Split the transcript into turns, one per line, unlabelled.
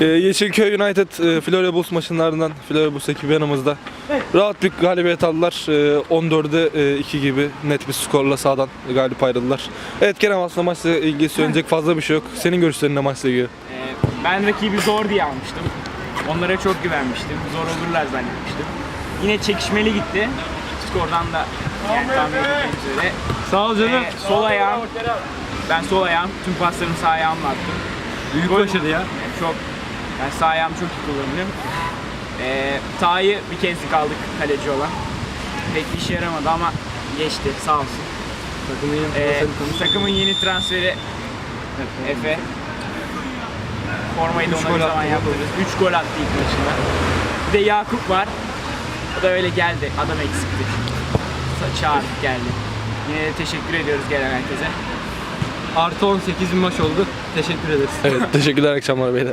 Ee, Yeşilköy United e, Florya Bulls maçlarından Florya Bulls ekibi yanımızda. Rahat bir galibiyet aldılar. Ee, 14'e 2 gibi net bir skorla sağdan galip ayrıldılar. Evet Kerem aslında maçla ilgili söyleyecek fazla bir şey yok. Senin görüşlerin ne maçla ilgili?
Ee, ben rakibi zor diye almıştım. Onlara çok güvenmiştim. Zor olurlar zannetmiştim. Yine çekişmeli gitti. Skordan da yani tahmin üzere.
Sağ ol canım.
Ee, sol ayağım, ben sol ayağım, tüm paslarımı sağ ayağımla attım.
Büyük başarı ya.
Çok, yani sağ ayağım çok iyi kullanıyorum. Ee, Taha'yı bir kez kaldık kaleci olan. Pek bir işe yaramadı ama geçti sağ olsun.
Takımın yanında
Ee, takımın yeni transferi Efe. Formayı da
Üç
ona
gol
bir zaman
attı,
yaptırırız. 3 gol attı ilk maçında. Bir de Yakup var. O da öyle geldi. Adam eksikti. Sa- Çağırdık geldi. Yine de teşekkür ediyoruz gelen herkese.
Artı 18 bir maç oldu. Teşekkür ederiz.
Evet teşekkürler akşamlar beyler.